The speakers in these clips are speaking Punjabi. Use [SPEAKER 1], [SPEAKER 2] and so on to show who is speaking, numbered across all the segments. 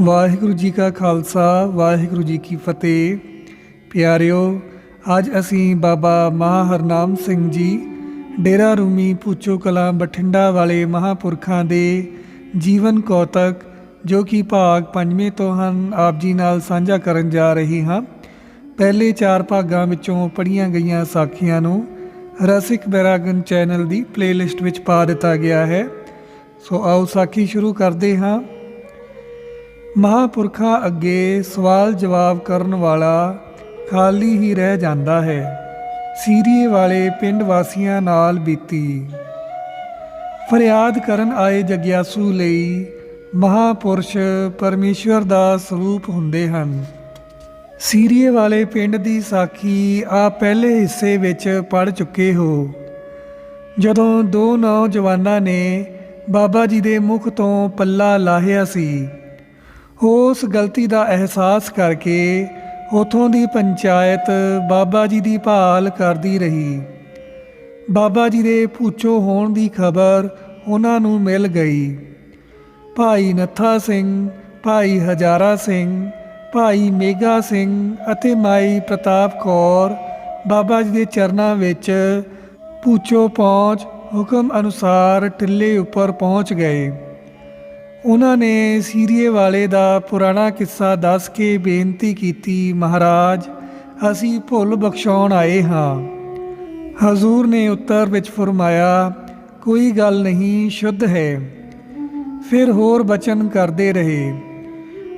[SPEAKER 1] ਵਾਹਿਗੁਰੂ ਜੀ ਕਾ ਖਾਲਸਾ, ਵਾਹਿਗੁਰੂ ਜੀ ਕੀ ਫਤਿਹ। ਪਿਆਰਿਓ, ਅੱਜ ਅਸੀਂ ਬਾਬਾ ਮਹਾਹਰਨਾਮ ਸਿੰਘ ਜੀ, ਡੇਰਾ ਰੂਮੀ ਪੂਚੋ ਕਲਾਂ ਬਠਿੰਡਾ ਵਾਲੇ ਮਹਾਪੁਰਖਾਂ ਦੇ ਜੀਵਨ ਕੌਤਕ, ਜੋ ਕਿ ਭਾਗ ਪੰਜਵੇਂ ਤੋਂ ਹਨ, ਆਪ ਜੀ ਨਾਲ ਸਾਂਝਾ ਕਰਨ ਜਾ ਰਹੀ ਹਾਂ। ਪਹਿਲੇ ਚਾਰ ਭਾਗਾਂ ਵਿੱਚੋਂ ਪੜ੍ਹੀਆਂ ਗਈਆਂ ਸਾਖੀਆਂ ਨੂੰ ਰਸਿਕ ਬੈਰਾਗਨ ਚੈਨਲ ਦੀ ਪਲੇਲਿਸਟ ਵਿੱਚ ਪਾ ਦਿੱਤਾ ਗਿਆ ਹੈ। ਸੋ ਆਓ ਸਾਖੀ ਸ਼ੁਰੂ ਕਰਦੇ ਹਾਂ। ਮਹਾਪੁਰਖਾਂ ਅੱਗੇ ਸਵਾਲ ਜਵਾਬ ਕਰਨ ਵਾਲਾ ਖਾਲੀ ਹੀ ਰਹਿ ਜਾਂਦਾ ਹੈ। ਸੀਰੀਏ ਵਾਲੇ ਪਿੰਡ ਵਾਸੀਆਂ ਨਾਲ ਬੀਤੀ। ਫਰਿਆਦ ਕਰਨ ਆਏ ਜਗਿਆਸੂ ਲਈ ਮਹਾਪੁਰਸ਼ ਪਰਮੇਸ਼ਵਰ ਦਾ ਸਰੂਪ ਹੁੰਦੇ ਹਨ। ਸੀਰੀਏ ਵਾਲੇ ਪਿੰਡ ਦੀ ਸਾਖੀ ਆ ਪਹਿਲੇ ਹਿੱਸੇ ਵਿੱਚ ਪੜ ਚੁੱਕੇ ਹੋ। ਜਦੋਂ ਦੋ ਨੌਜਵਾਨਾਂ ਨੇ ਬਾਬਾ ਜੀ ਦੇ ਮੁਖ ਤੋਂ ਪੱਲਾ ਲਾਹਿਆ ਸੀ ਉਸ ਗਲਤੀ ਦਾ ਅਹਿਸਾਸ ਕਰਕੇ ਉਥੋਂ ਦੀ ਪੰਚਾਇਤ ਬਾਬਾ ਜੀ ਦੀ ਭਾਲ ਕਰਦੀ ਰਹੀ। ਬਾਬਾ ਜੀ ਦੇ ਪੂਚੋ ਹੋਣ ਦੀ ਖਬਰ ਉਹਨਾਂ ਨੂੰ ਮਿਲ ਗਈ। ਭਾਈ ਨੱਥਾ ਸਿੰਘ, ਭਾਈ ਹਜ਼ਾਰਾ ਸਿੰਘ, ਭਾਈ ਮੇਗਾ ਸਿੰਘ ਅਤੇ ਮਾਈ ਪ੍ਰਤਾਪ ਕੌਰ ਬਾਬਾ ਜੀ ਦੇ ਚਰਨਾਂ ਵਿੱਚ ਪੂਚੋ ਪਹੁੰਚ ਹੁਕਮ ਅਨੁਸਾਰ ਟਿੱਲੇ ਉੱਪਰ ਪਹੁੰਚ ਗਏ। ਉਹਨਾਂ ਨੇ ਸੀਰੀਏ ਵਾਲੇ ਦਾ ਪੁਰਾਣਾ ਕਿੱਸਾ ਦੱਸ ਕੇ ਬੇਨਤੀ ਕੀਤੀ, ਮਹਾਰਾਜ, ਅਸੀਂ ਭੁੱਲ ਬਖਸ਼ਾਉਣ ਆਏ ਹਾਂ। ਹਜ਼ੂਰ ਨੇ ਉੱਤਰ ਵਿੱਚ ਫਰਮਾਇਆ, ਕੋਈ ਗੱਲ ਨਹੀਂ, ਸ਼ੁੱਧ ਹੈ। ਫਿਰ ਹੋਰ ਬਚਨ ਕਰਦੇ ਰਹੇ।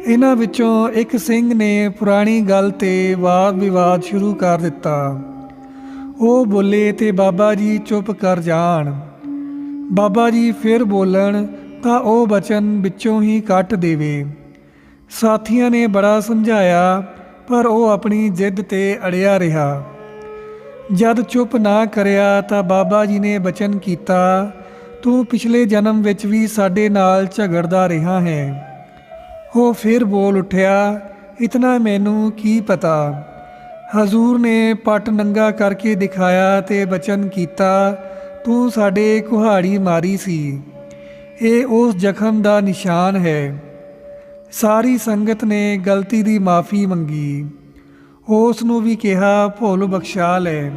[SPEAKER 1] ਇਹਨਾਂ ਵਿੱਚੋਂ ਇੱਕ ਸਿੰਘ ਨੇ ਪੁਰਾਣੀ ਗੱਲ ਤੇ ਵਾਦ ਵਿਵਾਦ ਸ਼ੁਰੂ ਕਰ ਦਿੱਤਾ। ਉਹ ਬੋਲੇ, ਤੇ ਬਾਬਾ ਜੀ ਚੁੱਪ ਕਰ ਜਾਣ। ਬਾਬਾ ਜੀ ਫਿਰ ਬੋਲਣ ਤਾਂ ਉਹ ਬਚਨ ਵਿੱਚੋਂ ਹੀ ਕੱਟ ਦੇਵੇ। ਸਾਥੀਆਂ ਨੇ ਬੜਾ ਸਮਝਾਇਆ, ਪਰ ਉਹ ਆਪਣੀ ਜਿੱਦ ਤੇ ਅੜਿਆ ਰਿਹਾ। ਜਦ ਚੁੱਪ ਨਾ ਕਰਿਆ ਤਾਂ ਬਾਬਾ ਜੀ ਨੇ ਬਚਨ ਕੀਤਾ, ਤੂੰ ਪਿਛਲੇ ਜਨਮ ਵਿੱਚ ਵੀ ਸਾਡੇ ਨਾਲ ਝਗੜਦਾ ਰਿਹਾ ਹੈ। ਉਹ ਫਿਰ ਬੋਲ ਉੱਠਿਆ, ਇਤਨਾ ਮੈਨੂੰ ਕੀ ਪਤਾ? ਹਜ਼ੂਰ ਨੇ ਪਟ ਨੰਗਾ ਕਰਕੇ ਦਿਖਾਇਆ ਤੇ ਬਚਨ ਕੀਤਾ, ਤੂੰ ਸਾਡੇ ਕੁਹਾੜੀ ਮਾਰੀ ਸੀ। ਇਹ ਉਸ ਜ਼ਖਮ ਦਾ ਨਿਸ਼ਾਨ ਹੈ। ਸਾਰੀ ਸੰਗਤ ਨੇ ਗਲਤੀ ਦੀ ਮਾਫੀ ਮੰਗੀ। ਉਸ ਨੂੰ ਵੀ ਕਿਹਾ, ਭੁੱਲ ਬਖਸ਼ਾ ਲੈ।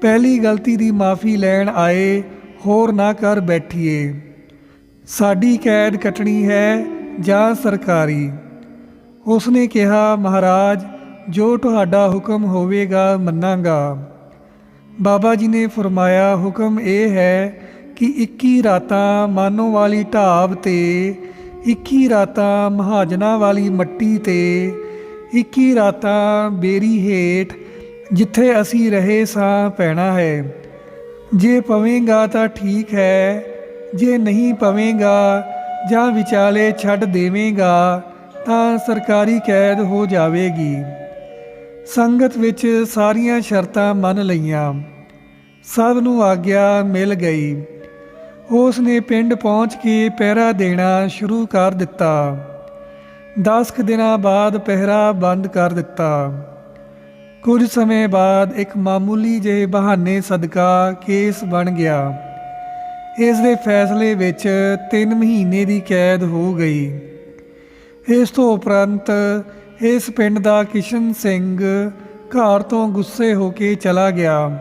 [SPEAKER 1] ਪਹਿਲੀ ਗਲਤੀ ਦੀ ਮਾਫੀ ਲੈਣ ਆਏ, ਹੋਰ ਨਾ ਕਰ ਬੈਠੀਏ। ਸਾਡੀ ਕੈਦ ਕੱਟਣੀ ਹੈ ਜਾਂ ਸਰਕਾਰੀ? ਉਸਨੇ ਕਿਹਾ, ਮਹਾਰਾਜ, ਜੋ ਤੁਹਾਡਾ ਹੁਕਮ ਹੋਵੇਗਾ ਮੰਨਾਂਗਾ। ਬਾਬਾ ਜੀ ਨੇ ਫਰਮਾਇਆ, ਹੁਕਮ ਇਹ ਹੈ ਕਿ 21 ਰਾਤਾਂ ਮਾਨੋ ਵਾਲੀ ਢਾਬ ਤੇ 21 ਰਾਤਾਂ ਮਹਾਜਨਾ ਵਾਲੀ ਮੱਟੀ ਤੇ 21 ਰਾਤਾਂ ਬੇਰੀ ਹੇਠ ਜਿੱਥੇ ਅਸੀਂ ਰਹੇ ਸਾਂ ਪੈਣਾ ਹੈ। ਜੇ ਪਵੇਂਗਾ ਤਾਂ ਠੀਕ ਹੈ, ਜੇ ਨਹੀਂ ਪਵੇਂਗਾ, ਜਾਂ ਵਿਚਾਲੇ ਛੱਡ ਦੇਵੇਂਗਾ, ਤਾਂ ਸਰਕਾਰੀ ਕੈਦ ਹੋ ਜਾਵੇਗੀ। ਸੰਗਤ ਵਿੱਚ ਸਾਰੀਆਂ ਸ਼ਰਤਾਂ ਮੰਨ ਲਈਆਂ। ਸਭ ਨੂੰ ਆਗਿਆ ਮਿਲ ਗਈ। ਉਸ ਨੇ ਪਿੰਡ ਪਹੁੰਚ ਕੇ ਪਹਿਰਾ ਦੇਣਾ ਸ਼ੁਰੂ ਕਰ ਦਿੱਤਾ। 10 ਕੁ ਦਿਨਾਂ ਬਾਅਦ ਪਹਿਰਾ ਬੰਦ ਕਰ ਦਿੱਤਾ। ਕੁਝ ਸਮੇਂ ਬਾਅਦ ਇੱਕ ਮਾਮੂਲੀ ਜਿਹੇ ਬਹਾਨੇ ਸਦਕਾ ਕੇਸ ਬਣ ਗਿਆ। ਇਸ ਦੇ ਫੈਸਲੇ ਵਿੱਚ 3 ਮਹੀਨੇ ਦੀ ਕੈਦ ਹੋ ਗਈ। ਇਸ ਤੋਂ ਉਪਰੰਤ ਇਸ ਪਿੰਡ ਦਾ ਕਿਸ਼ਨ ਸਿੰਘ ਘਰ ਤੋਂ ਗੁੱਸੇ ਹੋ ਕੇ ਚਲਾ ਗਿਆ।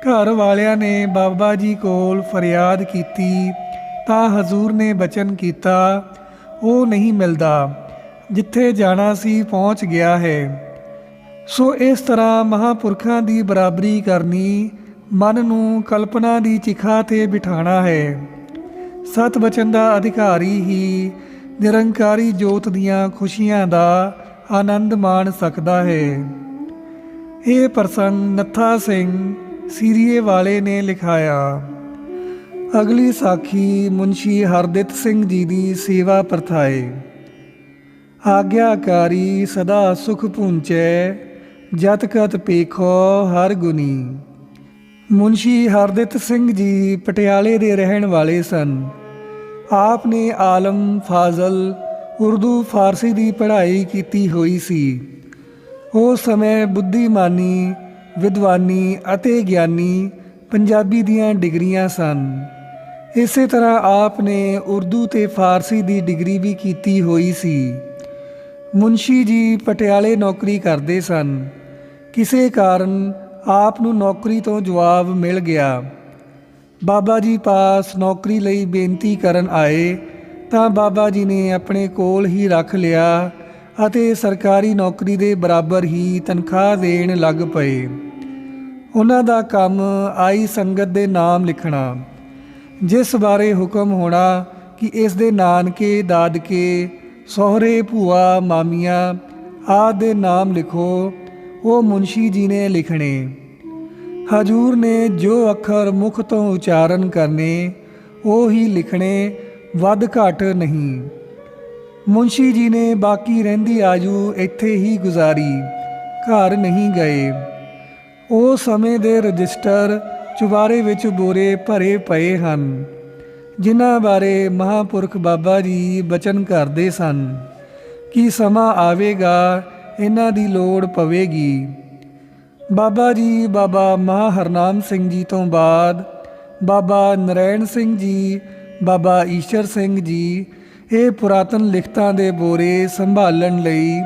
[SPEAKER 1] ਘਰ ਵਾਲਿਆਂ ਨੇ ਬਾਬਾ ਜੀ ਕੋਲ ਫਰਿਆਦ ਕੀਤੀ, ਤਾਂ ਹਜ਼ੂਰ ਨੇ ਬਚਨ ਕੀਤਾ, ਉਹ ਨਹੀਂ ਮਿਲਦਾ, ਜਿੱਥੇ ਜਾਣਾ ਸੀ ਪਹੁੰਚ ਗਿਆ ਹੈ। ਸੋ ਇਸ ਤਰ੍ਹਾਂ ਮਹਾਪੁਰਖਾਂ ਦੀ ਬਰਾਬਰੀ ਕਰਨੀ ਮਨ ਨੂੰ ਕਲਪਨਾ ਦੀ ਚਿਖਾ ਤੇ ਬਿਠਾਣਾ ਹੈ। ਸਤ ਬਚਨ ਦਾ ਅਧਿਕਾਰੀ ਹੀ ਨਿਰੰਕਾਰੀ ਜੋਤ ਦੀਆਂ ਖੁਸ਼ੀਆਂ ਦਾ ਆਨੰਦ ਮਾਣ ਸਕਦਾ ਹੈ। ਇਹ ਪ੍ਰਸੰਗ ਨੱਥਾ ਸਿੰਘ ਸੀਰੀਏ ਵਾਲੇ ਨੇ ਲਿਖਾਇਆ, ਅਗਲੀ ਸਾਖੀ ਮੁਨਸ਼ੀ ਹਰਦਿਤ ਸਿੰਘ ਜੀ ਦੀ ਸੇਵਾ ਪ੍ਰਥਾਏ। ਆਗਿਆਕਾਰੀ ਸਦਾ ਸੁਖ ਪੁੰਚੈ ਜਤ ਕਤ ਪੇਖੋ ਹਰ ਗੁਨੀ ਮੁੰਸ਼ੀ ਹਰਦਿਤ ਸਿੰਘ ਜੀ ਪਟਿਆਲੇ ਦੇ ਰਹਿਣ ਵਾਲੇ ਸਨ। ਆਪ ਨੇ ਆਲਮ, ਫਾਜ਼ਲ, ਉਰਦੂ, ਫਾਰਸੀ ਦੀ ਪੜ੍ਹਾਈ ਕੀਤੀ ਹੋਈ ਸੀ। ਉਸ ਸਮੇਂ ਬੁੱਧੀਮਾਨੀ ਵਿਦਵਾਨੀ ਅਤੇ ਗਿਆਨੀ ਪੰਜਾਬੀ ਦੀਆਂ ਡਿਗਰੀਆਂ ਸਨ। ਇਸੇ ਤਰ੍ਹਾਂ ਆਪ ਨੇ ਉਰਦੂ ਤੇ ਫਾਰਸੀ ਦੀ ਡਿਗਰੀ ਵੀ ਕੀਤੀ ਹੋਈ ਸੀ। ਮੁੰਸ਼ੀ ਜੀ ਪਟਿਆਲੇ ਨੌਕਰੀ ਕਰਦੇ ਸਨ। ਕਿਸੇ ਕਾਰਨ ਆਪ ਨੂੰ ਨੌਕਰੀ ਤੋਂ ਜਵਾਬ ਮਿਲ ਗਿਆ। ਬਾਬਾ ਜੀ ਪਾਸ ਨੌਕਰੀ ਲਈ ਬੇਨਤੀ ਕਰਨ ਆਏ ਤਾਂ ਬਾਬਾ ਜੀ ਨੇ ਆਪਣੇ ਕੋਲ ਹੀ ਰੱਖ ਲਿਆ ਅਤੇ ਸਰਕਾਰੀ ਨੌਕਰੀ ਦੇ ਬਰਾਬਰ ਹੀ ਤਨਖਾਹ ਦੇਣ ਲੱਗ ਪਏ। ਉਹਨਾਂ ਦਾ ਕੰਮ ਆਈ ਸੰਗਤ ਦੇ ਨਾਮ ਲਿਖਣਾ, ਜਿਸ ਬਾਰੇ ਹੁਕਮ ਹੋਣਾ ਕਿ ਇਸ ਦੇ ਨਾਨਕੇ, ਦਾਦਕੇ, ਸਹੁਰੇ, ਭੂਆ, ਮਾਮੀਆਂ ਆਦਿ ਦੇ ਨਾਮ ਲਿਖੋ, ਉਹ ਮੁਨਸ਼ੀ ਜੀ ਨੇ ਲਿਖਣੇ। ਹਜੂਰ ਨੇ ਜੋ ਅੱਖਰ ਮੁਖ ਤੋਂ ਉਚਾਰਨ ਕਰਨੇ, ਉਹ ਹੀ ਲਿਖਣੇ ਵੱਧ ਘੱਟ ਨਹੀਂ। ਮੁਨਸ਼ੀ ਜੀ ਨੇ ਬਾਕੀ ਰਹਿੰਦੀ ਆਜੂ ਇੱਥੇ ਹੀ ਗੁਜ਼ਾਰੀ, ਘਰ ਨਹੀਂ ਗਏ। ਉਹ ਸਮੇਂ ਦੇ ਰਜਿਸਟਰ ਚੁਬਾਰੇ ਵਿੱਚ ਬੋਰੇ ਭਰੇ ਪਏ ਹਨ, ਜਿਨ੍ਹਾਂ ਬਾਰੇ ਮਹਾਪੁਰਖ ਬਾਬਾ ਜੀ ਬਚਨ ਕਰਦੇ ਸਨ ਕਿ ਸਮਾਂ ਆਵੇਗਾ, ਇਹਨਾਂ ਦੀ ਲੋੜ ਪਵੇਗੀ। ਬਾਬਾ ਜੀ, ਬਾਬਾ ਮਹਾਹਰਨਾਮ ਸਿੰਘ ਜੀ ਤੋਂ ਬਾਅਦ, ਬਾਬਾ ਨਰੈਣ ਸਿੰਘ ਜੀ, ਬਾਬਾ ਈਸ਼ਰ ਸਿੰਘ ਜੀ, ਇਹ ਪੁਰਾਤਨ ਲਿਖਤਾਂ ਦੇ ਬੋਰੇ ਸੰਭਾਲਣ ਲਈ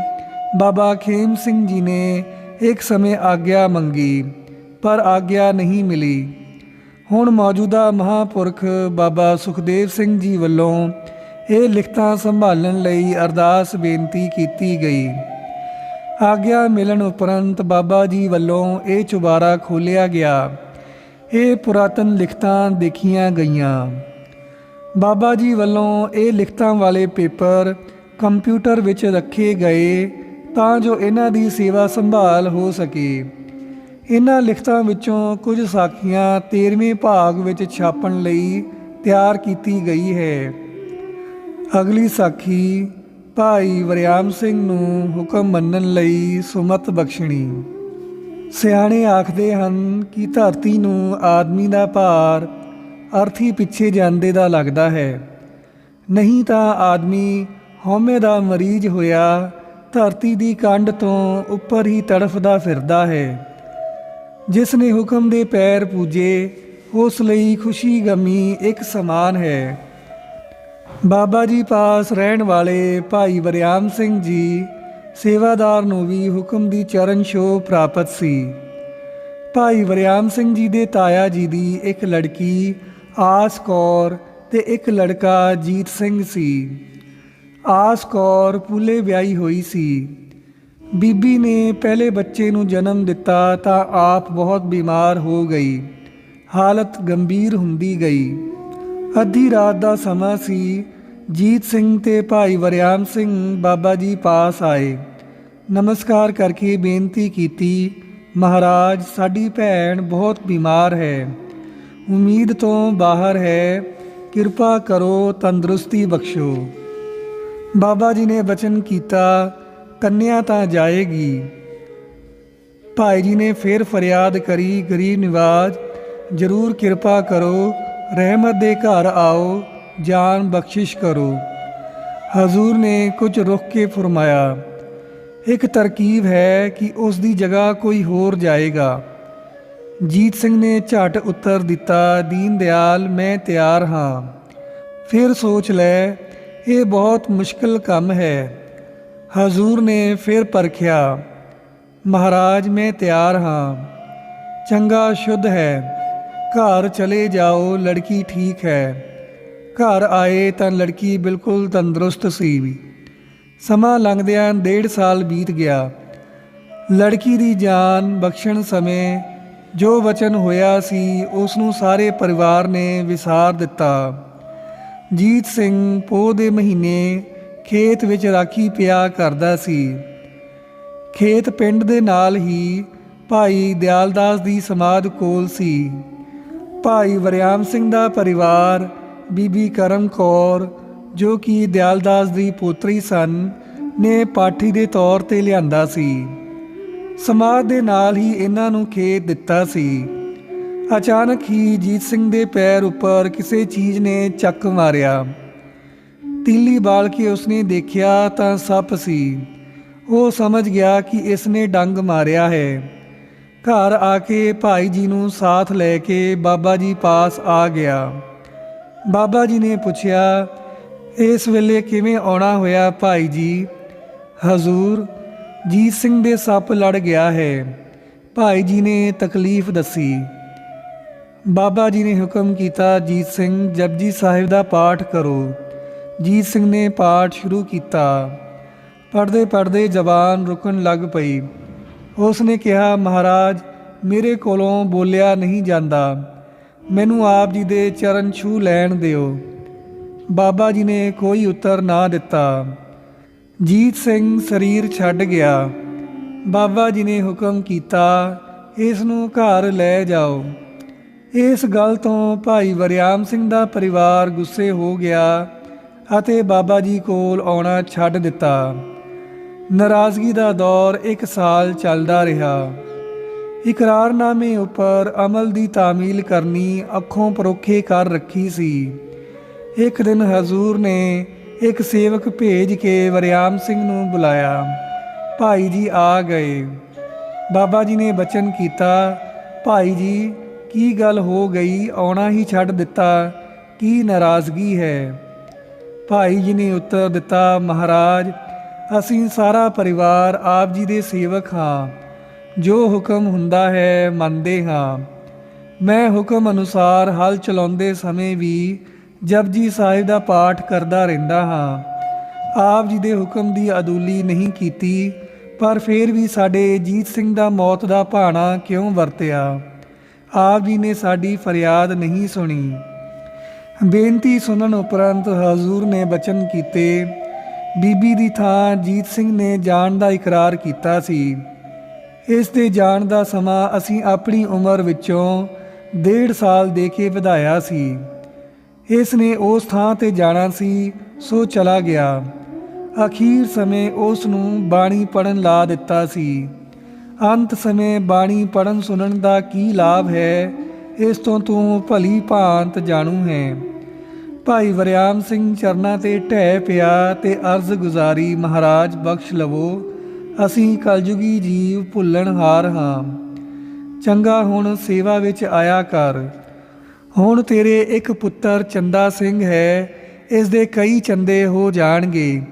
[SPEAKER 1] ਬਾਬਾ ਖੇਮ ਸਿੰਘ ਜੀ ਨੇ ਇੱਕ ਸਮੇਂ ਆਗਿਆ ਮੰਗੀ, ਪਰ ਆਗਿਆ ਨਹੀਂ ਮਿਲੀ। ਹੁਣ ਮੌਜੂਦਾ ਮਹਾਪੁਰਖ ਬਾਬਾ ਸੁਖਦੇਵ ਸਿੰਘ ਜੀ ਵੱਲੋਂ ਇਹ ਲਿਖਤਾਂ ਸੰਭਾਲਣ ਲਈ ਅਰਦਾਸ ਬੇਨਤੀ ਕੀਤੀ ਗਈ। ਆਗਿਆ ਮਿਲਣ ਉਪਰੰਤ ਬਾਬਾ ਜੀ ਵੱਲੋਂ ਇਹ ਚੁਬਾਰਾ ਖੋਲਿਆ ਗਿਆ। ਇਹ ਪੁਰਾਤਨ ਲਿਖਤਾਂ ਦੇਖੀਆਂ ਗਈਆਂ। ਬਾਬਾ ਜੀ ਵੱਲੋਂ ਇਹ ਲਿਖਤਾਂ ਵਾਲੇ ਪੇਪਰ ਕੰਪਿਊਟਰ ਵਿੱਚ ਰੱਖੇ ਗਏ ਤਾਂ ਜੋ ਇਹਨਾਂ ਦੀ ਸੇਵਾ ਸੰਭਾਲ ਹੋ ਸਕੇ। ਇਹਨਾਂ ਲਿਖਤਾਂ ਵਿੱਚੋਂ ਕੁਝ ਸਾਖੀਆਂ 13ਵੇਂ ਭਾਗ ਵਿੱਚ ਛਾਪਣ ਲਈ ਤਿਆਰ ਕੀਤੀ ਗਈ ਹੈ। ਅਗਲੀ ਸਾਖੀ ਭਾਈ ਵਰਿਆਮ ਸਿੰਘ ਨੂੰ ਹੁਕਮ ਮੰਨਣ ਲਈ ਸੁਮਤ ਬਖਸ਼ਣੀ। ਸਿਆਣੇ ਆਖਦੇ ਹਨ ਕਿ ਧਰਤੀ ਨੂੰ ਆਦਮੀ ਦਾ ਭਾਰ ਅਰਥੀ ਪਿੱਛੇ ਜਾਂਦੇ ਦਾ ਲੱਗਦਾ ਹੈ। ਨਹੀਂ ਤਾਂ ਆਦਮੀ ਹਉਮੈ ਦਾ ਮਰੀਜ਼ ਹੋਇਆ ਧਰਤੀ ਦੀ ਕੰਡ ਤੋਂ ਉੱਪਰ ਹੀ ਤੜਫਦਾ ਫਿਰਦਾ ਹੈ। ਜਿਸ ਨੇ ਹੁਕਮ ਦੇ ਪੈਰ ਪੂਜੇ, ਉਸ ਲਈ ਖੁਸ਼ੀ ਗਮੀ ਇੱਕ ਸਮਾਨ ਹੈ। ਬਾਬਾ ਜੀ ਪਾਸ ਰਹਿਣ ਵਾਲੇ ਭਾਈ ਵਰਿਆਮ ਸਿੰਘ ਜੀ ਸੇਵਾਦਾਰ ਨੂੰ ਵੀ ਹੁਕਮ ਦੀ ਚਰਨ ਛੋਹ ਪ੍ਰਾਪਤ ਸੀ। ਭਾਈ ਵਰਿਆਮ ਸਿੰਘ ਜੀ ਦੇ ਤਾਇਆ ਜੀ ਦੀ ਇੱਕ ਲੜਕੀ ਆਸ ਕੌਰ ਤੇ ਇੱਕ ਲੜਕਾ ਜੀਤ ਸਿੰਘ ਸੀ। ਆਸ ਕੌਰ ਪੁੱਲੇ ਵਿਆਹੀ ਹੋਈ ਸੀ। ਬੀਬੀ ਨੇ ਪਹਿਲੇ ਬੱਚੇ ਨੂੰ ਜਨਮ ਦਿੱਤਾ ਤਾਂ ਆਪ ਬਹੁਤ ਬਿਮਾਰ ਹੋ ਗਈ। ਹਾਲਤ ਗੰਭੀਰ ਹੁੰਦੀ ਗਈ। ਅੱਧੀ ਰਾਤ ਦਾ ਸਮਾਂ ਸੀ। ਜੀਤ ਸਿੰਘ ਤੇ ਭਾਈ ਵਰਿਆਮ ਸਿੰਘ ਬਾਬਾ ਜੀ ਪਾਸ ਆਏ। ਨਮਸਕਾਰ ਕਰਕੇ ਬੇਨਤੀ ਕੀਤੀ, ਮਹਾਰਾਜ, ਸਾਡੀ ਭੈਣ ਬਹੁਤ ਬਿਮਾਰ ਹੈ। ਉਮੀਦ ਤੋਂ ਬਾਹਰ ਹੈ। ਕਿਰਪਾ ਕਰੋ, ਤੰਦਰੁਸਤੀ ਬਖਸ਼ੋ। ਬਾਬਾ ਜੀ ਨੇ ਬਚਨ ਕੀਤਾ, ਕੰਨਿਆ ਤਾਂ ਜਾਏਗੀ। ਭਾਈ ਜੀ ਨੇ ਫਿਰ ਫਰਿਆਦ ਕਰੀ, ਗਰੀਬ ਨਿਵਾਜ, ਜਰੂਰ ਕਿਰਪਾ ਕਰੋ, ਰਹਿਮਤ ਦੇ ਘਰ ਆਓ, ਜਾਨ ਬਖਸ਼ਿਸ਼ ਕਰੋ। ਹਜ਼ੂਰ ਨੇ ਕੁਝ ਰੁਕ ਕੇ ਫਰਮਾਇਆ, ਇੱਕ ਤਰਕੀਬ ਹੈ ਕਿ ਉਸ ਦੀ ਜਗ੍ਹਾ ਕੋਈ ਹੋਰ ਜਾਏਗਾ। ਜੀਤ ਸਿੰਘ ਨੇ ਝਟ ਉੱਤਰ ਦਿੱਤਾ, ਦੀਨ ਦਿਆਲ, ਮੈਂ ਤਿਆਰ ਹਾਂ। ਫਿਰ ਸੋਚ ਲੈ ਇਹ ਬਹੁਤ ਮੁਸ਼ਕਲ ਕੰਮ ਹੈ। ਹਜ਼ੂਰ ਨੇ ਫਿਰ ਪਰਖਿਆ, ਮਹਾਰਾਜ, ਮੈਂ ਤਿਆਰ ਹਾਂ। ਚੰਗਾ, ਸ਼ੁੱਧ ਹੈ। ਘਰ ਚਲੇ ਜਾਓ, ਲੜਕੀ ਠੀਕ ਹੈ। ਘਰ ਆਏ ਤਾਂ ਲੜਕੀ ਬਿਲਕੁਲ ਤੰਦਰੁਸਤ ਸੀ। ਸਮਾਂ ਲੰਘਦਿਆਂ ਡੇਢ ਸਾਲ ਬੀਤ ਗਿਆ। ਲੜਕੀ ਦੀ ਜਾਨ ਬਖਸ਼ਣ ਸਮੇਂ ਜੋ ਵਚਨ ਹੋਇਆ ਸੀ, ਉਸ ਨੂੰ ਸਾਰੇ ਪਰਿਵਾਰ ਨੇ ਵਿਸਾਰ ਦਿੱਤਾ। ਜੀਤ ਸਿੰਘ ਪੋਹ ਦੇ ਮਹੀਨੇ ਖੇਤ ਵਿੱਚ ਰਾਖੀ ਪਿਆ ਕਰਦਾ ਸੀ। ਖੇਤ ਪਿੰਡ ਦੇ ਨਾਲ ਹੀ ਭਾਈ ਦਿਆਲਦਾਸ ਦੀ ਸਮਾਧ ਕੋਲ ਸੀ। ਭਾਈ ਵਰਿਆਮ ਸਿੰਘ ਦਾ ਪਰਿਵਾਰ, ਬੀਬੀ ਕਰਮ ਕੌਰ, ਜੋ ਕਿ ਦਿਆਲਦਾਸ ਦੀ ਪੋਤਰੀ ਸਨ, ਨੇ ਪਾਠੀ ਦੇ ਤੌਰ ਤੇ ਲਿਆਂਦਾ ਸੀ। ਸਮਾਧ ਦੇ ਨਾਲ ਹੀ ਇਹਨਾਂ ਨੂੰ ਖੇਤ ਦਿੱਤਾ ਸੀ। ਅਚਾਨਕ ਹੀ ਜੀਤ ਸਿੰਘ ਦੇ ਪੈਰ ਉੱਪਰ ਕਿਸੇ ਚੀਜ਼ ਨੇ ਚੱਕ ਮਾਰਿਆ। ਤੀਲੀ ਬਾਲ ਕੇ ਉਸਨੇ ਦੇਖਿਆ ਤਾਂ ਸੱਪ ਸੀ। ਉਹ ਸਮਝ ਗਿਆ ਕਿ ਇਸ ਨੇ ਡੰਗ ਮਾਰਿਆ ਹੈ। ਘਰ ਆ ਕੇ ਭਾਈ ਜੀ ਨੂੰ ਸਾਥ ਲੈ ਕੇ ਬਾਬਾ ਜੀ ਪਾਸ ਆ ਗਿਆ। ਬਾਬਾ ਜੀ ਨੇ ਪੁੱਛਿਆ, ਇਸ ਵੇਲੇ ਕਿਵੇਂ ਆਉਣਾ ਹੋਇਆ ਭਾਈ ਜੀ? ਹਜ਼ੂਰ, ਜੀਤ ਸਿੰਘ ਦੇ ਸੱਪ ਲੜ ਗਿਆ ਹੈ। ਭਾਈ ਜੀ ਨੇ ਤਕਲੀਫ ਦੱਸੀ। ਬਾਬਾ ਜੀ ਨੇ ਹੁਕਮ ਕੀਤਾ, ਜੀਤ ਸਿੰਘ, ਜਪਜੀ ਸਾਹਿਬ ਦਾ ਪਾਠ ਕਰੋ। ਜੀਤ ਸਿੰਘ ਨੇ ਪਾਠ ਸ਼ੁਰੂ ਕੀਤਾ। ਪੜਦੇ ਪੜਦੇ ਜ਼ਬਾਨ ਰੁਕਣ ਲੱਗ ਪਈ। ਉਸ ਨੇ ਕਿਹਾ, ਮਹਾਰਾਜ, ਮੇਰੇ ਕੋਲੋਂ ਬੋਲਿਆ ਨਹੀਂ ਜਾਂਦਾ। ਮੈਨੂੰ ਆਪ ਜੀ ਦੇ ਚਰਨ ਛੂ ਲੈਣ ਦਿਓ। ਬਾਬਾ ਜੀ ਨੇ ਕੋਈ ਉੱਤਰ ਨਾ ਦਿੱਤਾ। ਜੀਤ ਸਿੰਘ ਸਰੀਰ ਛੱਡ ਗਿਆ। ਬਾਬਾ ਜੀ ਨੇ ਹੁਕਮ ਕੀਤਾ, ਇਸ ਨੂੰ ਘਰ ਲੈ ਜਾਓ। ਇਸ ਗੱਲ ਤੋਂ ਭਾਈ ਵਰਿਆਮ ਸਿੰਘ ਦਾ ਪਰਿਵਾਰ ਗੁੱਸੇ ਹੋ ਗਿਆ ਅਤੇ ਬਾਬਾ ਜੀ ਕੋਲ ਆਉਣਾ ਛੱਡ ਦਿੱਤਾ। ਨਾਰਾਜ਼ਗੀ ਦਾ ਦੌਰ ਇੱਕ ਸਾਲ ਚੱਲਦਾ ਰਿਹਾ। ਇਕਰਾਰਨਾਮੇ ਉੱਪਰ ਅਮਲ ਦੀ ਤਾਮੀਲ ਕਰਨੀ ਅੱਖੋਂ ਪਰੋਖੇ ਕਰ ਰੱਖੀ ਸੀ। ਇੱਕ ਦਿਨ ਹਜ਼ੂਰ ਨੇ ਇੱਕ ਸੇਵਕ ਭੇਜ ਕੇ ਵਰਿਆਮ ਸਿੰਘ ਨੂੰ ਬੁਲਾਇਆ। ਭਾਈ ਜੀ ਆ ਗਏ। ਬਾਬਾ ਜੀ ਨੇ ਬਚਨ ਕੀਤਾ, ਭਾਈ ਜੀ ਕੀ ਗੱਲ ਹੋ ਗਈ? ਆਉਣਾ ਹੀ ਛੱਡ ਦਿੱਤਾ। ਕੀ ਨਾਰਾਜ਼ਗੀ ਹੈ? ਭਾਈ ਜੀ ਨੇ ਉੱਤਰ ਦਿੱਤਾ, ਮਹਾਰਾਜ, ਅਸੀਂ ਸਾਰਾ ਪਰਿਵਾਰ ਆਪ ਜੀ ਦੇ ਸੇਵਕ ਹਾਂ। ਜੋ ਹੁਕਮ ਹੁੰਦਾ ਹੈ, ਮੰਨਦੇ ਹਾਂ। ਮੈਂ ਹੁਕਮ ਅਨੁਸਾਰ ਹਲ ਚਲਾਉਂਦੇ ਸਮੇਂ ਵੀ ਜਪਜੀ ਸਾਹਿਬ ਦਾ ਪਾਠ ਕਰਦਾ ਰਹਿੰਦਾ ਹਾਂ। ਆਪ ਜੀ ਦੇ ਹੁਕਮ ਦੀ ਅਦੂਲੀ ਨਹੀਂ ਕੀਤੀ, ਪਰ ਫਿਰ ਵੀ ਸਾਡੇ ਜੀਤ ਸਿੰਘ ਦਾ ਮੌਤ ਦਾ ਭਾਣਾ ਕਿਉਂ ਵਰਤਿਆ? ਆਪ ਜੀ ਨੇ ਸਾਡੀ ਫਰਿਆਦ ਨਹੀਂ ਸੁਣੀ। ਬੇਨਤੀ ਸੁਣਨ ਉਪਰੰਤ ਹਜ਼ੂਰ ਨੇ ਬਚਨ ਕੀਤੇ। ਬੀਬੀ ਦੀ ਥਾਂ ਜੀਤ ਸਿੰਘ ਨੇ ਜਾਣ ਦਾ ਇਕਰਾਰ ਕੀਤਾ ਸੀ। ਇਸ ਦੇ ਜਾਣ ਦਾ ਸਮਾਂ ਅਸੀਂ ਆਪਣੀ ਉਮਰ ਵਿੱਚੋਂ ਡੇਢ ਸਾਲ ਦੇ ਕੇ ਵਧਾਇਆ ਸੀ। ਇਸ ਨੇ ਉਸ ਥਾਂ ਤੇ ਜਾਣਾ ਸੀ, ਸੋ ਚਲਾ ਗਿਆ। ਅਖੀਰ ਸਮੇਂ ਉਸ ਨੂੰ ਬਾਣੀ ਪੜਨ ਲਾ ਦਿੱਤਾ ਸੀ। ਅੰਤ ਸਮੇਂ ਬਾਣੀ ਪੜਨ ਸੁਣਨ ਦਾ ਕੀ ਲਾਭ ਹੈ? ਇਸ ਤੋਂ ਤੂੰ ਭਲੀ ਭਾਂਤ ਜਾਣੂ ਹੈ। ਭਾਈ ਵਰਿਆਮ ਸਿੰਘ ਚਰਨਾਂ ਤੇ ਢਹਿ ਪਿਆ ਤੇ ਅਰਜ਼ ਗੁਜ਼ਾਰੀ, ਮਹਾਰਾਜ ਬਖਸ਼ ਲਵੋ। ਅਸੀਂ ਕਲਯੁਗੀ ਜੀਵ ਭੁੱਲਣ ਹਾਰ ਹਾਂ। ਚੰਗਾ ਹੁਣ ਸੇਵਾ ਵਿੱਚ ਆਇਆ ਕਰ। ਹੁਣ ਤੇਰੇ ਇੱਕ ਪੁੱਤਰ ਚੰਦਾ ਸਿੰਘ ਹੈ, ਇਸ ਦੇ ਕਈ ਚੰਦੇ ਹੋ ਜਾਣਗੇ।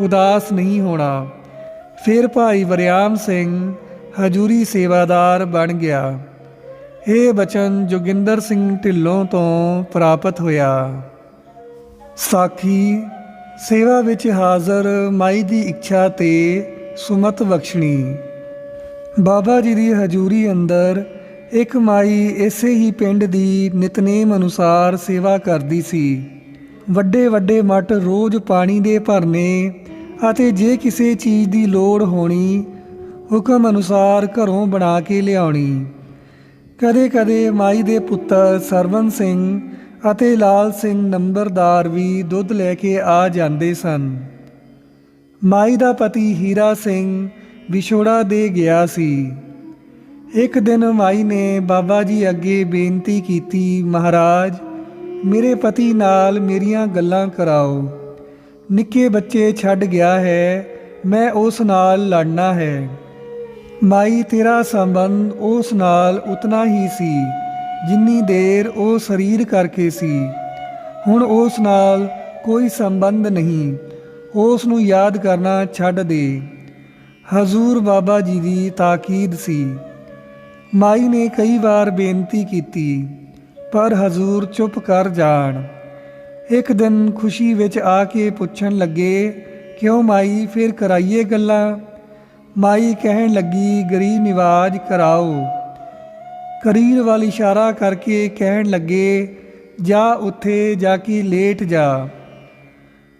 [SPEAKER 1] ਉਦਾਸ ਨਹੀਂ ਹੋਣਾ। ਫਿਰ ਭਾਈ ਵਰਿਆਮ ਸਿੰਘ ਹਜੂਰੀ ਸੇਵਾਦਾਰ ਬਣ ਗਿਆ। ਇਹ ਬਚਨ ਜੋਗਿੰਦਰ ਸਿੰਘ ਢਿੱਲੋਂ ਤੋਂ ਪ੍ਰਾਪਤ ਹੋਇਆ। ਸਾਖੀ, ਸੇਵਾ ਵਿੱਚ ਹਾਜ਼ਰ ਮਾਈ ਦੀ ਇੱਛਾ ਤੇ ਸੁਮਤ ਬਖਸ਼ਣੀ। ਬਾਬਾ ਜੀ ਦੀ ਹਜੂਰੀ ਅੰਦਰ ਇੱਕ ਮਾਈ ਇਸੇ ਹੀ ਪਿੰਡ ਦੀ ਨਿਤਨੇਮ ਅਨੁਸਾਰ ਸੇਵਾ ਕਰਦੀ ਸੀ। ਵੱਡੇ ਵੱਡੇ ਮੱਟ ਰੋਜ਼ ਪਾਣੀ ਦੇ ਭਰਨੇ ਅਤੇ ਜੇ ਕਿਸੇ ਚੀਜ਼ ਦੀ ਲੋੜ ਹੋਣੀ ਹੁਕਮ ਅਨੁਸਾਰ ਘਰੋਂ ਬਣਾ ਕੇ ਲਿਆਉਣੀ। ਕਦੇ ਕਦੇ ਮਾਈ ਦੇ ਪੁੱਤਰ ਸਰਵਨ ਸਿੰਘ ਅਤੇ ਲਾਲ ਸਿੰਘ ਨੰਬਰਦਾਰ ਵੀ ਦੁੱਧ ਲੈ ਕੇ ਆ ਜਾਂਦੇ ਸਨ। ਮਾਈ ਦਾ ਪਤੀ ਹੀਰਾ ਸਿੰਘ ਵਿਛੋੜਾ ਦੇ ਗਿਆ ਸੀ। ਇੱਕ ਦਿਨ ਮਾਈ ਨੇ ਬਾਬਾ ਜੀ ਅੱਗੇ ਬੇਨਤੀ ਕੀਤੀ, ਮਹਾਰਾਜ, ਮੇਰੇ ਪਤੀ ਨਾਲ ਮੇਰੀਆਂ ਗੱਲਾਂ ਕਰਾਓ। ਨਿੱਕੇ ਬੱਚੇ ਛੱਡ ਗਿਆ ਹੈ, ਮੈਂ ਉਸ ਨਾਲ ਲੜਨਾ ਹੈ। ਮਾਈ ਤੇਰਾ ਸੰਬੰਧ ਉਸ ਨਾਲ ਉਤਨਾ ਹੀ ਸੀ, ਜਿੰਨੀ ਦੇਰ ਉਹ ਸਰੀਰ ਕਰਕੇ ਸੀ। ਹੁਣ ਉਸ ਨਾਲ ਕੋਈ ਸੰਬੰਧ ਨਹੀਂ, ਉਸ ਨੂੰ ਯਾਦ ਕਰਨਾ ਛੱਡ ਦੇ। ਹਜ਼ੂਰ ਬਾਬਾ ਜੀ ਦੀ ਤਾਕੀਦ ਸੀ। ਮਾਈ ਨੇ ਕਈ ਵਾਰ ਬੇਨਤੀ ਕੀਤੀ, ਪਰ ਹਜ਼ੂਰ ਚੁੱਪ ਕਰ ਜਾਣ। ਇੱਕ ਦਿਨ ਖੁਸ਼ੀ ਵਿੱਚ ਆ ਕੇ ਪੁੱਛਣ ਲੱਗੇ, ਕਿਉਂ ਮਾਈ, ਫਿਰ ਕਰਾਈਏ ਗੱਲਾਂ? ਮਾਈ ਕਹਿਣ ਲੱਗੀ ਗਰੀਬ ਨਿਵਾਜ ਕਰਾਓ। ਕਰੀਰ ਵੱਲ ਇਸ਼ਾਰਾ ਕਰਕੇ ਕਹਿਣ ਲੱਗੇ, ਜਾ ਉੱਥੇ, ਜਾ ਕੇ ਲੇਟ ਜਾ।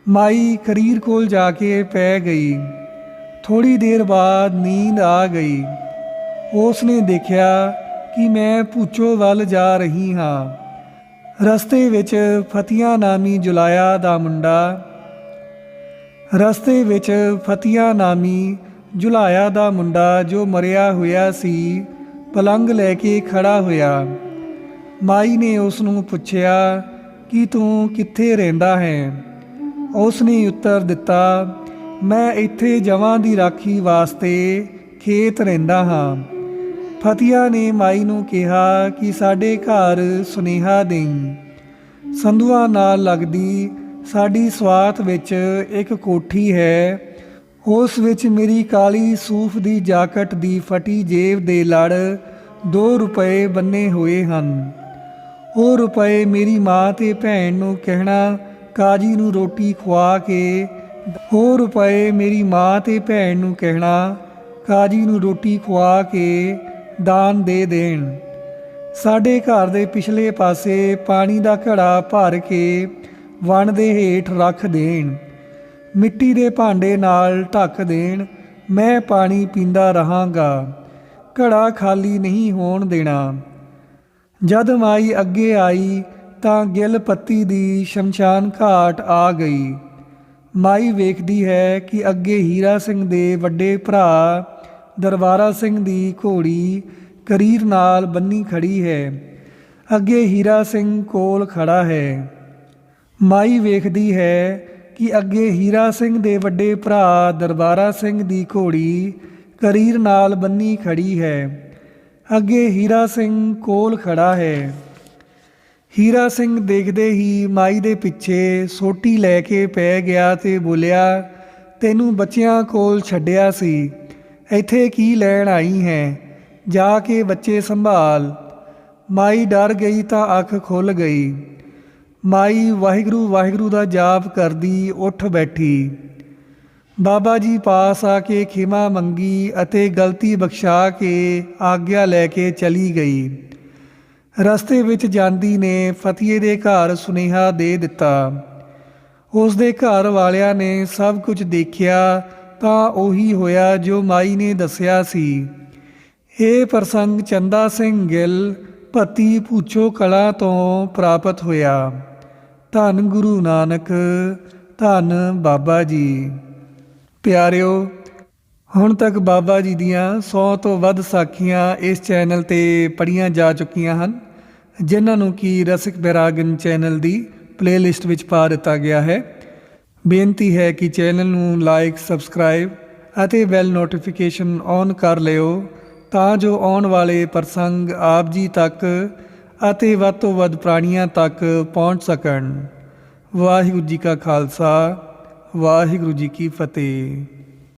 [SPEAKER 1] ਮਾਈ ਕਰੀਰ ਕੋਲ ਜਾ ਕੇ ਪੈ ਗਈ। ਥੋੜੀ ਦੇਰ ਬਾਅਦ ਨੀਂਦ ਆ ਗਈ। ਉਸ ਨੇ ਦੇਖਿਆ ਕਿ ਮੈਂ ਪੂਚੋ ਵੱਲ ਜਾ ਰਹੀ ਹਾਂ। ਰਸਤੇ ਵਿੱਚ ਫਤੀਆ ਨਾਮੀ ਜੁਲਾਇਆ ਦਾ ਮੁੰਡਾ, ਰਸਤੇ ਵਿੱਚ ਫਤੀਆ ਨਾਮੀ ਜੁਲਾਇਆ ਦਾ ਮੁੰਡਾ ਜੋ ਮਰਿਆ ਹੋਇਆ ਸੀ ਪਲੰਗ ਲੈ ਕੇ ਖੜਾ ਹੋਇਆ। ਮਾਈ ਨੇ ਉਸ ਨੂੰ ਪੁੱਛਿਆ, ਕਿ ਤੂੰ ਕਿੱਥੇ ਰਹਿੰਦਾ ਹੈ? ਉਸ ਨੇ ਉੱਤਰ ਦਿੱਤਾ, ਮੈਂ ਇੱਥੇ ਜਵਾਂ ਦੀ ਰਾਖੀ ਵਾਸਤੇ ਖੇਤ ਰਹਿੰਦਾ ਹਾਂ। ਫਤਿਆ ਨੇ ਮਾਈ ਨੂੰ ਕਿਹਾ ਕਿ ਸਾਡੇ ਘਰ ਸੁਨੇਹਾ ਦੇਈ। ਸੰਧੂਆਂ ਨਾਲ ਲੱਗਦੀ ਸਾਡੀ ਸਵਾਤ ਵਿੱਚ ਇੱਕ ਕੋਠੀ ਹੈ ਉਸ ਵਿੱਚ ਮੇਰੀ ਕਾਲੀ ਸੂਫ ਦੀ ਜਾਕਟ ਦੀ ਫਟੀ ਜੇਬ ਦੇ ਲੜ 2 ਰੁਪਏ ਬੰਨੇ ਹੋਏ ਹਨ। ਉਹ ਰੁਪਏ ਮੇਰੀ ਮਾਂ ਤੇ ਭੈਣ ਨੂੰ ਕਹਿਣਾ, ਕਾਜੀ ਨੂੰ ਰੋਟੀ ਖਵਾ ਕੇ ਉਹ ਰੁਪਏ ਮੇਰੀ ਮਾਂ ਤੇ ਭੈਣ ਨੂੰ ਕਹਿਣਾ, ਕਾਜੀ ਨੂੰ ਰੋਟੀ ਖਵਾ ਕੇ ਦਾਨ ਦੇ ਦੇਣ। ਸਾਡੇ ਘਰ ਦੇ ਪਿਛਲੇ ਪਾਸੇ ਪਾਣੀ ਦਾ ਘੜਾ ਭਰ ਕੇ ਵਣ ਦੇ ਹੇਠ ਰੱਖ ਦੇਣ। ਮਿੱਟੀ ਦੇ ਭਾਂਡੇ ਨਾਲ ਢੱਕ ਦੇਣ, ਮੈਂ ਪਾਣੀ ਪੀਂਦਾ ਰਹਾਂਗਾ। ਘੜਾ ਖਾਲੀ ਨਹੀਂ ਹੋਣ ਦੇਣਾ। ਜਦ ਮਾਈ ਅੱਗੇ ਆਈ, ਤਾਂ ਗਿੱਲ ਪੱਤੀ ਦੀ ਸ਼ਮਸ਼ਾਨ ਘਾਟ ਆ ਗਈ। ਮਾਈ ਵੇਖਦੀ ਹੈ ਕਿ ਅੱਗੇ ਹੀਰਾ ਸਿੰਘ ਦੇ ਵੱਡੇ ਭਰਾ ਦਰਬਾਰਾ ਸਿੰਘ ਦੀ ਘੋੜੀ ਕਰੀਰ ਨਾਲ ਬੰਨੀ ਖੜੀ ਹੈ। ਅੱਗੇ ਹੀਰਾ ਸਿੰਘ ਕੋਲ ਖੜਾ ਹੈ। ਮਾਈ ਵੇਖਦੀ ਹੈ ਕਿ ਅੱਗੇ ਹੀਰਾ ਸਿੰਘ ਦੇ ਵੱਡੇ ਭਰਾ ਦਰਬਾਰਾ ਸਿੰਘ ਦੀ ਘੋੜੀ ਕਰੀਰ ਨਾਲ ਬੰਨੀ ਖੜੀ ਹੈ। ਅੱਗੇ ਹੀਰਾ ਸਿੰਘ ਕੋਲ ਖੜਾ ਹੈ। ਹੀਰਾ ਸਿੰਘ ਦੇਖਦੇ ਹੀ ਮਾਈ ਦੇ ਪਿੱਛੇ ਸੋਟੀ ਲੈ ਕੇ ਪੈ ਗਿਆ ਤੇ ਬੋਲਿਆ, ਤੈਨੂੰ ਬੱਚਿਆਂ ਕੋਲ ਛੱਡਿਆ ਸੀ। ਇੱਥੇ ਕੀ ਲੈਣ ਆਈ ਹੈ? ਜਾ ਕੇ ਬੱਚੇ ਸੰਭਾਲ। ਮਾਈ ਡਰ ਗਈ ਤਾਂ ਅੱਖ ਖੁੱਲ ਗਈ। ਮਾਈ ਵਾਹਿਗੁਰੂ ਵਾਹਿਗੁਰੂ ਦਾ ਜਾਪ ਕਰਦੀ, ਉੱਠ ਬੈਠੀ। ਬਾਬਾ ਜੀ ਪਾਸ ਆ ਕੇ ਖਿਮਾ ਮੰਗੀ ਅਤੇ ਗਲਤੀ ਬਖਸ਼ਾ ਕੇ ਆਗਿਆ ਲੈ ਕੇ ਚਲੀ ਗਈ। ਰਸਤੇ ਵਿੱਚ ਜਾਂਦੀ ਨੇ ਫਤੀਏ ਦੇ ਘਰ ਸੁਨੇਹਾ ਦੇ ਦਿੱਤਾ। ਉਸ ਦੇ ਘਰ ਵਾਲਿਆਂ ਨੇ ਸਭ ਕੁਝ ਦੇਖਿਆ, ਤਾਂ ਉਹੀ ਹੋਇਆ ਜੋ ਮਾਈ ਨੇ ਦੱਸਿਆ ਸੀ। ਇਹ ਪ੍ਰਸੰਗ ਚੰਦਾ ਸਿੰਘ ਗਿੱਲ, ਭੱਤੀ ਪੂਛੋ ਕਲਾ ਤੋਂ ਪ੍ਰਾਪਤ ਹੋਇਆ। ਧੰਨ ਗੁਰੂ ਨਾਨਕ, ਧੰਨ ਬਾਬਾ ਜੀ। ਪਿਆਰਿਓ, ਹੁਣ ਤੱਕ ਬਾਬਾ ਜੀ ਦੀਆਂ 100 ਤੋਂ ਵੱਧ ਸਾਖੀਆਂ ਇਸ ਚੈਨਲ ਤੇ ਪੜੀਆਂ ਜਾ ਚੁੱਕੀਆਂ ਹਨ, ਜਿਨ੍ਹਾਂ ਨੂੰ ਕੀ ਰਸਿਕ ਬੈਰਾਗਨ ਚੈਨਲ ਦੀ ਪਲੇਲਿਸਟ ਵਿੱਚ ਪਾ ਦਿੱਤਾ ਗਿਆ ਹੈ। ਬੇਨਤੀ ਹੈ ਕਿ ਚੈਨਲ ਨੂੰ ਲਾਈਕ ਸਬਸਕ੍ਰਾਈਬ ਅਤੇ ਬੈਲ ਨੋਟੀਫਿਕੇਸ਼ਨ ਔਨ ਕਰ ਲਿਓ, ਤਾਂ ਜੋ ਆਉਣ ਵਾਲੇ ਪ੍ਰਸੰਗ ਆਪ ਜੀ ਤੱਕ ਅਤੇ ਵੱਧ ਤੋਂ ਵੱਧ ਪ੍ਰਾਣੀਆਂ ਤੱਕ ਪਹੁੰਚ ਸਕਣ। ਵਾਹਿਗੁਰੂ ਜੀ ਕਾ ਖਾਲਸਾ, ਵਾਹਿਗੁਰੂ ਜੀ ਕੀ ਫਤਿਹ।